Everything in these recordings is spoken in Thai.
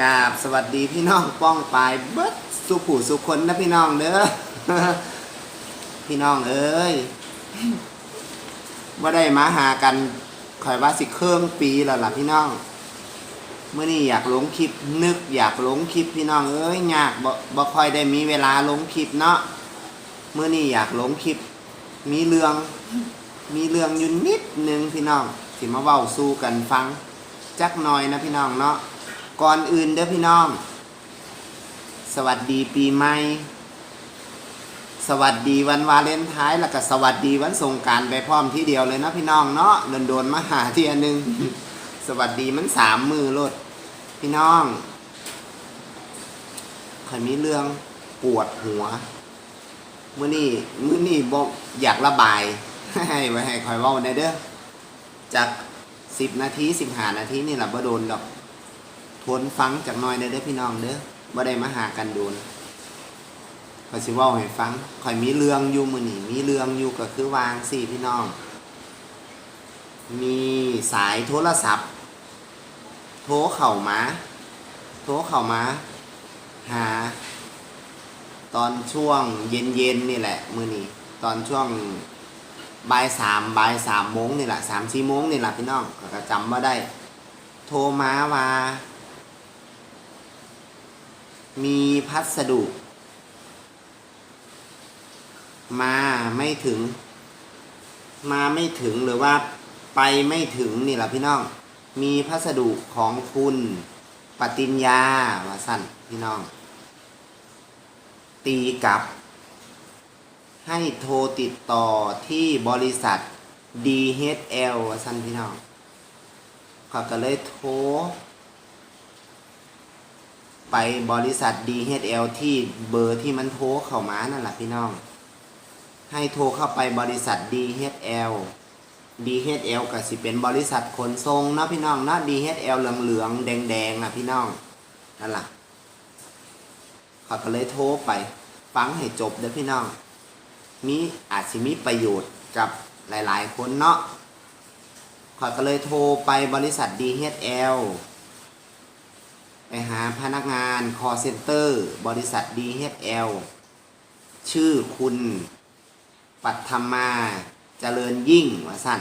กราบสวัสดีพี่น้องป้องปลายเบิดสุผู้สุคนนะพี่น้องเด้อพี่น้องเอ้ยว่าได้มาหากันคอยว่าสิเครื่องปีแล้วล่ะพี่น้องเมื่อนี้อยากลงคลิปนึกอยากลงคลิปพี่น้องเอ้ยยากบ่บ่ค่อยได้มีเวลาลงคลิปเนาะเมื่อนี้อยากลงคลิป มีเรื่อง มีเรื่องอยู่นิดนึงพี่น้องสิมาเว้าสู้กันฟัง จักหน่อยนะพี่น้องเนาะ ก่อนอื่นเด้อพี่น้อง สวัสดีปีใหม่สวัสดีวันวาเลนไทน์แล้วก็สวัสดีวันสงการไปพร้อมที่เดียวเลยนะพี่น้องเนาะโดนๆมาหาทีอันหนึ่งสวัสดีมันสามมือรถพี่น้องใครมีเรื่องปวดหัวมื้อนี้มื้อนี้บอกอยากระบายให้ไว้ให้คอยเว้าได้เด้อจากสิบนาทีสิบห้านาทีนี่แหละบ่โดนดอก ทนฟังจากน้อยได้เด้อพี่น้องเด้อบ่ได้มาหากันโดนคอยสิเว้าให้ฟังคอยมีเรื่องอยู่มื้อนี้มีเรื่องอยู่ก็คือวางสิพี่น้อง มีสายโทรศัพท์ โทรเข้ามาโทรเข้ามา หา ตอนช่วงเย็นๆนี่แหละมื้อนี้ตอนช่วงบ่ายสามบ่ายสามโมงนี่แหละสามสี่โมงนี่แหละพี่น้องก็จำว่าได้ โทรมาว่า มีพัสดุ มาไม่ถึง มาไม่ถึงหรือว่าไปไม่ถึงนี่แหละพี่น้อง มีพัสดุของคุณปฏิญญาว่าสั้นพี่น้อง ตีกลับ ให้โทรติดต่อที่บริษัท DHL ว่าสั้นพี่น้องเขาก็เลยโทร ไปบริษัท DHL ที่เบอร์ที่มันโทรเข้ามานั่นแหละพี่น้อง ให้โทรเข้าไปบริษัท DHL DHL ก็สิเป็นบริษัทขนส่งเนาะพี่น้องนาะ DHL เหลืองๆแดงๆนะพี่น้องนั่นแหละเขาก็เลยโทรไปฟังให้จบเด้อพี่น้องมีอาจสิมีประโยชน์กับหลายๆคนเนาะเขาก็เลยโทรไปบริษัท DHL ไปหาพนักงาน call center บริษัท DHL ชื่อคุณ ปัทมาเจริญยิ่งว่าสั่น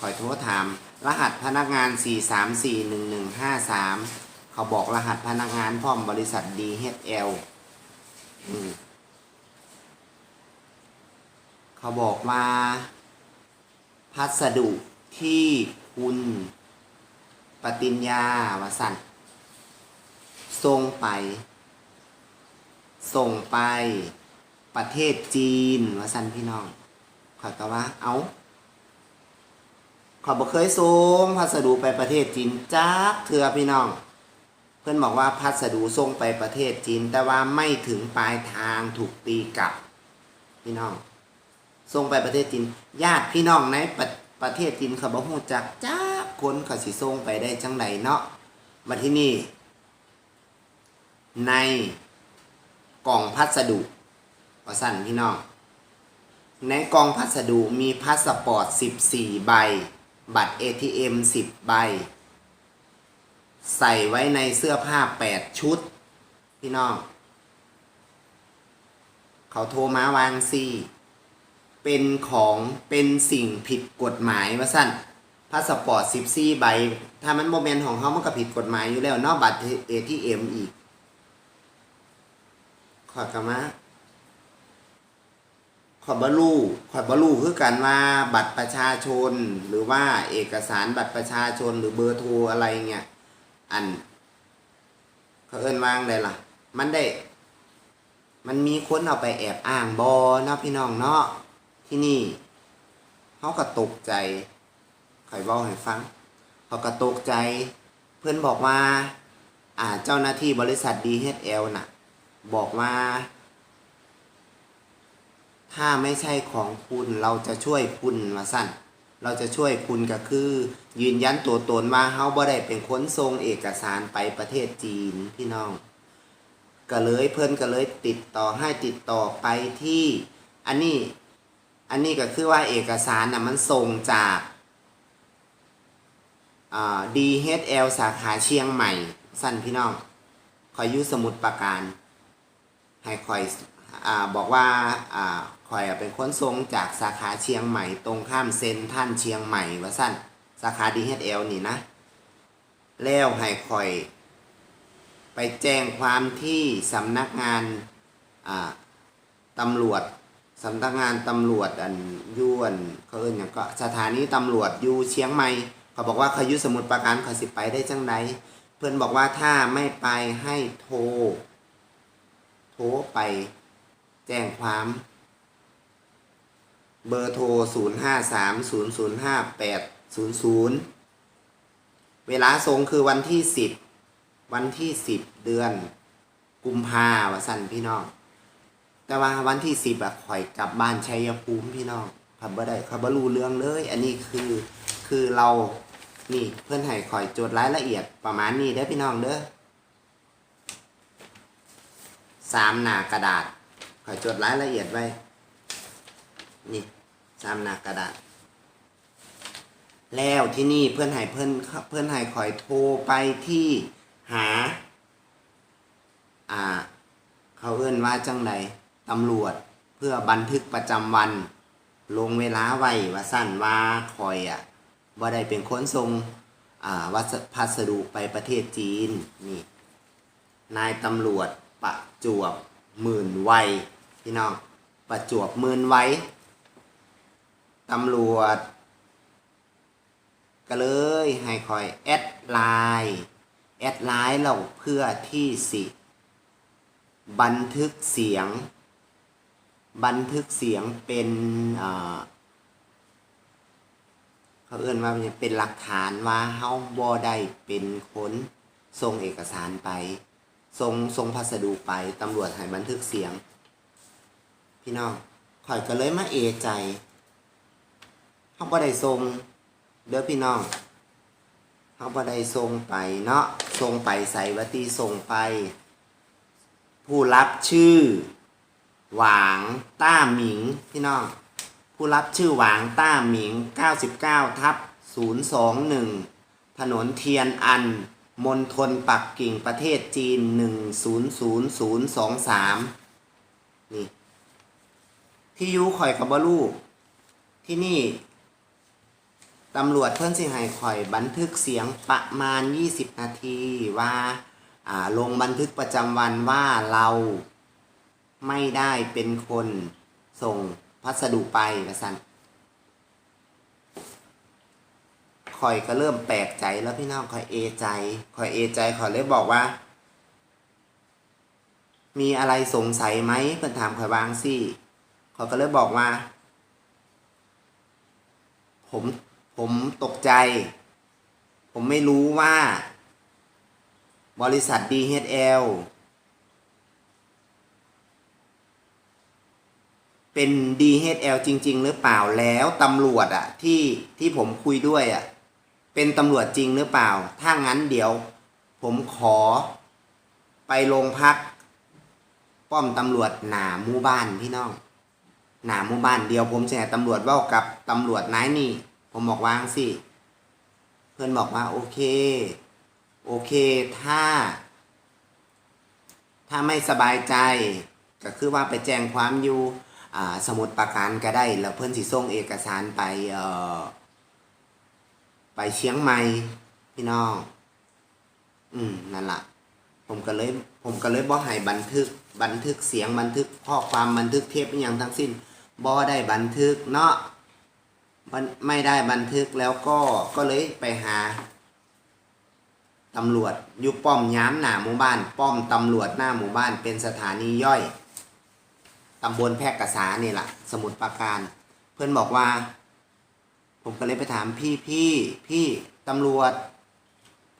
คอยโทรถาม รหัสพนักงาน 4341153 เขาบอกรหัสพนักงานพร้อมบริษัท DHL อืมเขาบอกว่าพัสดุที่คุณปฏิญญาวสัน ส่งไป ส่งไป ประเทศจีนวสันพี่น้องเขาก็ว่า เอาขาบอกเคยส่งพัสดุไปประเทศจีนจักเถือพี่น้อง เพื่อนบอกว่าพัสดุส่งไปประเทศจีน แต่ว่าไม่ถึงปลายทางถูกตีกลับ พี่น้องส่งไปประเทศจีนญาติพี่น้องในประประเทศจีนเขาบอกฮู้จักจ้าคนเขาสิส่งไปได้จังใดเนาะมาที่นี่ ในกล่องพัสดุว่าสั่นพี่น้อง ในกล่องพัสดุมีพาสปอร์ต 14 ใบ บัตร ATM 10 ใบ ใส่ไว้ในเสื้อผ้า 8 ชุด พี่น้อง เขาโทรมาวางซี่ เป็นของเป็นสิ่งผิดกฎหมายว่าสั้นพาสปอร์ต 14 ใบ ถ้ามันโมเมนต์ของเขามันก็ผิดกฎหมายอยู่แล้วเนอกบัตร ATM อีก ขอยกมาขอยบลูขอยบลูคือกันว่าบัตรประชาชน หรือว่าเอกสารบัตรประชาชนหรือเบอร์โทรอะไรเงี้ยอันเขาเอิ้นวางได้ล่ะ มันได้ มันมีคนเอาไปแอบอ้างบอเนาะพี่น้องเนาะที่นี่เขาก็ตกใจใครบอกให้ฟังเขาก็ตกใจ เพื่อนบอกว่า อ่าเจ้าหน้าที่บริษัท DHL น่ะ บอกว่าถ้าไม่ใช่ของคุณเราจะช่วยคุณมาสั้นเราจะช่วยคุณก็คือ ยืนยันตัวตนว่าเฮาบ่ได้เป็นคนส่งเอกสารไปประเทศจีนพี่น้องก็เลยเพิ่นก็เลยติดต่อให้ติดต่อไปที่อันนี้อันนี้ก็คือว่าเอกสารน่ะมันส่งจากอ่า DHL สาขาเชียงใหม่ สั้นพี่น้องคอยยุสมุดประการ ให้คอยอบอกว่าอคอยเป็นคนทรงจากสาขาเชียงใหม่ ตรงข้ามเซนท่านเชียงใหม่ว่าสั้นสาขา DHL นี่นะ แล้วให้คอย ไปแจ้งความที่สำนักงานตำรวจสำนักงานตำรวจอันยวนเขาเอิ้นอย่างก็สถานีตำรวจอยู่เชียงใหม่เขาบอกว่าเขายุสมุดประการเขาสิไปได้จังไดเพื่อนบอกว่าถ้าไม่ไปให้โทร โทรไปแจ้งความ เบอร์โทร 0 5 3 0 0 5 8 0 0 เวลาส่งคือวันที่ 10 วันที่ 10 เดือน กุมภาวสันพี่น้อง แต่ว่าวันที่ 10อะข่อยกลับบ้านชัยภูมิพี่น้องขับบ่ได้ขับบ่รู้เรื่องเลย อันนี้คือคือเรานี่เพื่อนให้ข่อยจดรายละเอียดประมาณนี้เด้อพี่น้องเด้อ สามหน้ากระดาษข่อยจดรายละเอียดไว้ นี่สามหน้ากระดาษ แล้วที่นี่เพื่อนให้เพื่อนเพื่อนห้ข่อยโทรไปที่หา อ่า เขาเอื้นว่าจังใดตำรวจเพื่อบันทึกประจำวัน ลงเวลาไว้ว่าสั้นว่าคอยอะว่าได้เป็นคนทรงอ่าวัสพัสดุไปประเทศจีนนี่ นายตำรวจ ประจวบหมื่นไวพี่น้องประจวบหมื่นไวตำรวจ ก็เลยให้คอยแอดไลน์แอดไลน์เราเพื่อที่สิ บันทึกเสียง บันทึกเสียงเป็นเขาเอื้นว่าเป็นหลักฐานว่าเฮาบ่ได้เป็นคนส่งเอกสารไป ส่งส่งพัสดุไปตำรวจให้บันทึกเสียง พี่น้องข่อยก็เลยมาเอใจเฮาบ่ได้ส่งเด้อพี่น้องเฮาบ่ได้ส่งไปเนาะส่งไปใส่วัติส่งไป ผู้รับชื่อ หวางต้าหมิง พี่น้องผู้รับชื่อหวางต้าหมิง 99ทับ021 ถนนเทียนอัน มณฑลปักกิ่งประเทศจีน 100023 นี่ ที่ยูข่อยกับบลูที่นี่ ตำรวจเพิ่นสิให้ข่อยบันทึกเสียงประมาณ 20 นาทีว่าอ่าลงบันทึกประจำวันว่าเราไม่ได้เป็นคนส่งพัสดุไปนะสันค อยก็เริ่มแปลกใจแล้วพี่น้องคอยเอใจคอยเอใจคอยเลยบอกว่า มีอะไรสงสัยไหมเพื่อนถามคอยวางสิคอยก็เลยบอกว่า ผมผมตกใจ ผมไม่รู้ว่า บริษัท DHL เป็น DHL จริง ๆ หรือเปล่าแล้วตำรวจอะที่ที่ผมคุยด้วยอะ เป็นตำรวจจริงหรือเปล่า ถ้างั้นเดี๋ยว ผมขอ ไปโรงพัก ป้อมตำรวจหนามู่บ้านพี่น้อง หนามู่บ้านเดียวผมจะให้ตำรวจเว่ากับตำรวจนายนี่ ผมบอกวางสิ เพื่อนบอกว่าโอเค โอเคถ้า ถ้าไม่สบายใจ ก็คือว่าไปแจ้งความอยู่สมุดประการก็ได้ แล้วเพื่อนสิส่งเอกสารไปเอ่อ ไปเชียงใหม่พี่น้อง อืมนั่นละผมก็เลย ผมก็เลยบ่ให้บันทึก บันทึกเสียงบันทึกข้อความบันทึกเทปอย่างทั้งสิ้นบ่ได้บันทึกเนาะมันไม่ได้บันทึกแล้วก็ก็เลยไปหาตำรวจอยู่ป้อมย้ำหน้าหมู่บ้าน ป้อมตำรวจหน้าหมู่บ้านเป็นสถานีย่อยตำบลแพรกษานี่แหละสมุทรปราการ เพื่อนบอกว่า ผมก็เลยไปถามพี่พี่พี่ตำรวจ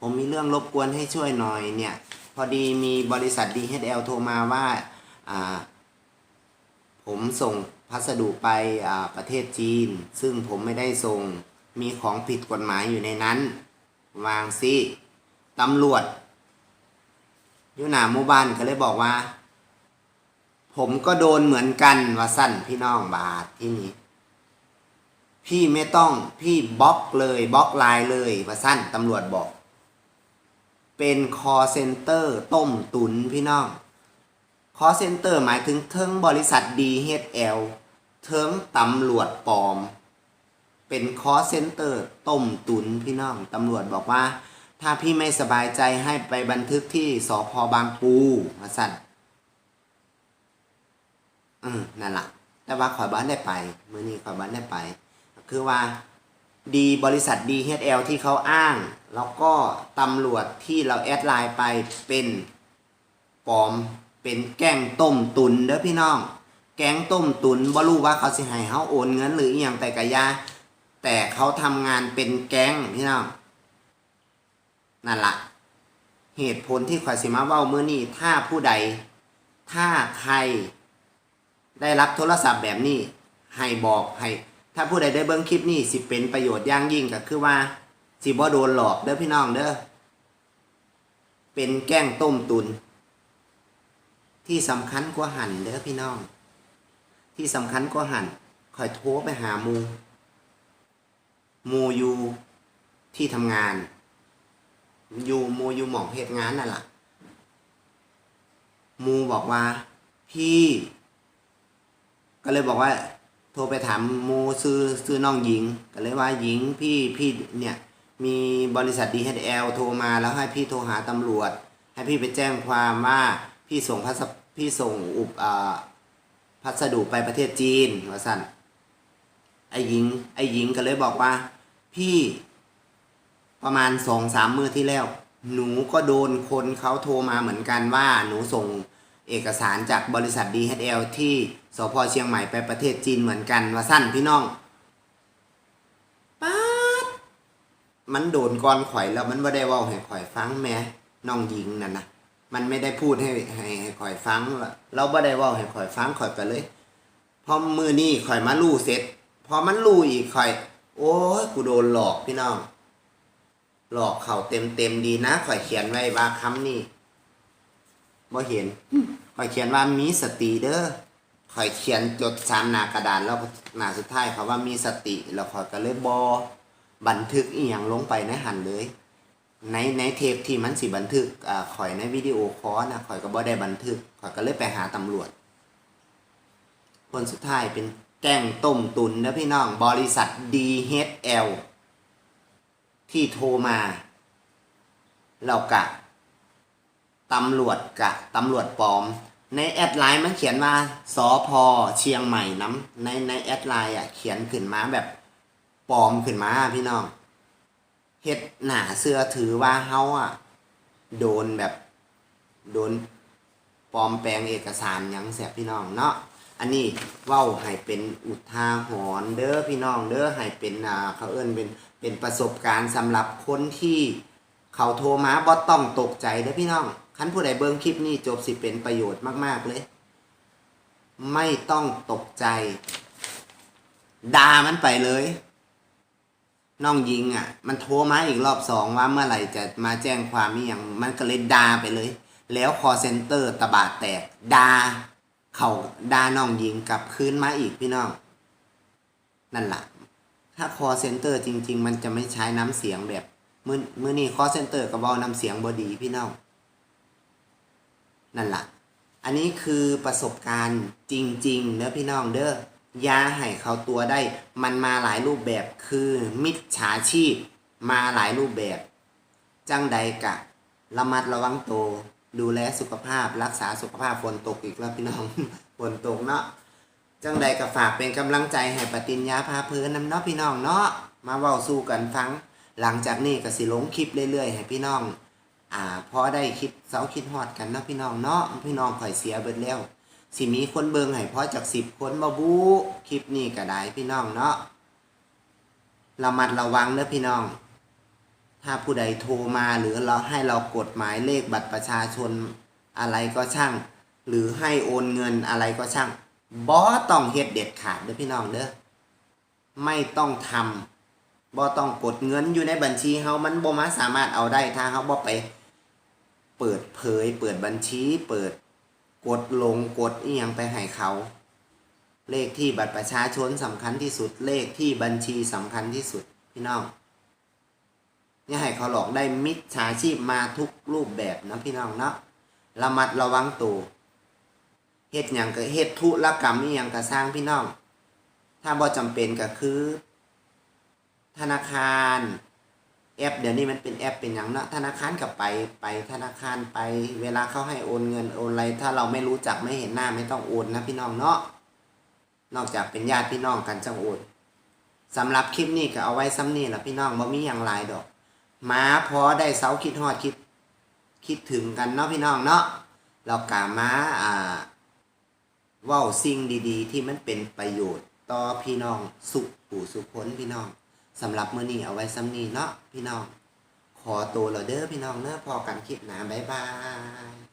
ผมมีเรื่องรบกวนให้ช่วยหน่อยเนี่ย พอดีมีบริษัท DHL โทรมาว่าอ่า ผมส่งพัสดุไปอ่าประเทศจีน ซึ่งผมไม่ได้ส่งมีของผิดกฎหมายอยู่ในนั้น วางสิตำรวจอยู่หน้าหมู่บ้านก็เลยบอกว่า ผมก็โดนเหมือนกันว่าสั้นพี่น้องบาทที่นี่ พี่ไม่ต้องพี่บล็อกเลยบล็อกไลน์เลยว่าสั้นตำรวจบอก เป็นคอเซ็นเตอร์ต้มตุนพี่น้องคอเซ็นเตอร์หมายถึงเทิงบริษัท DHL เทิงตำรวจปลอม เป็นคอเซ็นเตอร์ต้มตุนพี่น้องตำรวจบอกว่า ถ้าพี่ไม่สบายใจให้ไปบันทึกที่สพบางปูมาสั่นอืมนั่นแหละแต่ว่าขอยบ้านได้ไปเมื่อนี้ขอยบ้านได้ไป คือว่าดีบริษัท DHL ที่เขาอ้าง แล้วก็ตำรวจที่เราแอดไลน์ไปเป็นปลอมเป็นแกล้งต้มตุนเด้อพี่น้อง แก๊งต้มตุนบ่รู้ว่าเขาสิให้เขาโอนเงินหรืออย่างแต่กะยา แต่เขาทำงานเป็นแก๊งพี่น้องนั่นละเหตุผลที่ข่อยสิมาเว้าเมื่อนี้ถ้าผู้ใด ถ้าใคร ได้รับโทรศัพท์แบบนี้ ให้บอกให้ ถ้าผู้ใดได้เบิ้งคลิปนี้สิเป็นประโยชน์อย่างยิ่งก็คือว่า สิบ่โดนหลอกเด้อพี่น้องเด้อเป็นแกล้งต้มตุน ที่สำคัญกว่าหันเด้อพี่น้อง ที่สำคัญกว่าหันคอยโทรไปหามู มูอยู่ที่ทำงาน อยู่มูอยู่หมองเหตุงานนั่นแหละมูบอกว่า พี่ ก็เลยบอกว่า โทรไปถามหมูซื้อซื้อน้องหญิงก็เลยว่าหญิงพี่พี่เนี่ยมีบริษัท DHL โทรมาแล้วให้พี่โทรหาตำรวจ ให้พี่ไปแจ้งความว่าพี่ส่งพัสพี่ส่งอุปอพัสดุไปประเทศจีนว่าสั่นไอหญิงไอหญิงก็เลยบอกว่า พี่ประมาณสองสามมือที่แล้ว หนูก็โดนคนเขาโทรมาเหมือนกันว่าหนูส่ง เอกสารจากบริษัท DHL ที่สพเชียงใหม่ไปประเทศจีนเหมือนกันว่าสั้นพี่น้องป๊าดมันโดนก้อนข่อยแล้วมันไม่ได้ว่าให้ข่อยฟังแหม่น้องหญิงนั่นนะมันไม่ได้พูดให้ให้ให้ข่อยฟังเราไม่ได้ว่าให้ข่อยฟังข่อยก็เลยพอมือนี่ข่อยมาลู่เสร็จพอมันลู่อีกข่อย โอ้ยกูโดนหลอกพี่น้อง หลอกเขาเต็มเต็มดีนะข่อยเขียนไว้ว่าคำนี้ บ่เห็นข่อยเขียนว่ามีสติเด้อข่อยเขียนจดสามหน้ากระดานแล้วหน้าสุดท้ายเขาว่ามีสติแล้วข่อยก็เลยบอบันทึกอีหยังลงไปในหันเลย ในในเทปที่มันสิบันทึกอ่าข่อยในวิดีโอคอลนะข่อยก็บ่ได้บันทึกข่อยก็เลยไปหาตำรวจ คนสุดท้ายเป็นแกล้งต้มตุนนะพี่น้องบริษัท DHL ที่โทรมาเรากะ ตำรวจกะตำรวจปลอม ในแอดไลน์มันเขียนว่าสอพอเชียงใหม่น้ำในในแอดไลน์อะเขียนขึ้นมาแบบปลอมขึ้นมาพี่น้องเฮ็ดหนาเสื้อถือว่าเฮาอะ โดนแบบโดนปลอมแปลงเอกสารยังแสบพี่น้องเนาะอันนี้เว้าให้เป็นอุทาหรณ์เด้อพี่น้องเด้อให้เป็นอ่าเขาเอิ้นเป็นเป็นประสบการณ์สำหรับคนที่เขาโทรมาบ่ต้องตกใจเด้อพี่น้อง คันผู้ใดเบิ่งคลิปนี้จบสิเป็นประโยชน์มาก ๆ เลย ไม่ต้องตกใจด่ามันไปเลย น้องยิงอะ มันโทรมาอีกรอบสองว่าเมื่อไหร่จะมาแจ้งความนี่อย่างมันก็เลยด่าไปเลย แล้วคอเซ็นเตอร์ตบาดแตกด่าเขาด่าน้องยิงกลับคืนมาอีกพี่น้อง นั่นแหละถ้าคอเซ็นเตอร์จริง ๆ มันจะไม่ใช้น้ำเสียงแบบมือมือนี่คอเซ็นเตอร์ก็บอกน้ำเสียงบอดีพี่น้อง นั่นแหละอันนี้คือประสบการณ์จริงๆเด้อพี่น้องเด้อยาให้เขาตัวได้ มันมาหลายรูปแบบคือมิจฉาชีพมาหลายรูปแบบ จังใดกะ ระมัดระวังตัวดูแลสุขภาพรักษาสุขภาพฝนตกอีกแล้วพี่น้องฝนตกเนาะจังใดก็ฝากเป็นกำลังใจให้ปฏิญญาพาเพลินน้ำเนาะพี่น้องเนาะมาเว้าสู้กันฟัง หลังจากนี้ก็สิลงคลิปเรื่อยๆให้พี่น้อง อ่าพอได้คิดเสาคิดฮอดกันเนาะพี่น้องเนาะพี่น้องข่อยเสียเบิดแล้วสิมีคนเบิงให้พอจากสิบคนมาบูคลิปนี้ก็ได้พี่น้องเนาะระมัดระวังเด้อพี่น้อง ถ้าผู้ใดโทรมาหรือเราให้เรากดหมายเลขบัตรประชาชนอะไรก็ช่าง หรือให้โอนเงินอะไรก็ช่างบอต้องเฮ็ดเด็ดขาดเด้อพี่น้องเด้อไม่ต้องทำบ่ต้องกดเงินอยู่ในบัญชีเฮามันบ่มาสามารถเอาได้ถ้าเฮาบ่ไป เปิดเผย เปิดบัญชี เปิดกดลงกดอียังไปให้เขา เลขที่บัตรประชาชนสำคัญที่สุด เลขที่บัญชีสำคัญที่สุดพี่น้องอย่ให้เขาหลอกได้มิจฉาชีพมาทุกรูปแบบนะพี่น้องเนาะระมัดระวังตัวเฮ็ดหยังก็เฮ็ดธุรกรรมอียังก็สร้างพี่น้อง ถ้าบ่จำเป็นก็คือ ธนาคาร แอป เดี๋ยวนี้มันเป็นแอปเป็นอย่างเนาะธนาคารกับไปไปธนาคารไป เวลาเขาให้โอนเงินโอนอะไร ถ้าเราไม่รู้จักไม่เห็นหน้าไม่ต้องโอนนะพี่น้องเนาะนอกจากเป็นญาติพี่น้องกันจังโอนสำหรับคลิปนี้ก็เอาไว้ซ้ำนี่แหละพี่น้องบ่มีอย่างไรดอกมาพอได้เสาคิดฮอดคิดคิดถึงกันเนาะพี่น้องเนาะเรากามาอ่าว้าสิ่งดี ๆ ที่มันเป็นประโยชน์ต่อพี่น้องสุขผู้สุขพ้นพี่น้อง สำหรับมื้อนี้เอาไว้ซ้ำนี้เนาะพี่น้อง ขอตัวเราเด้อพี่น้องเนาะพอกันคลิปหนาบ๊ายบาย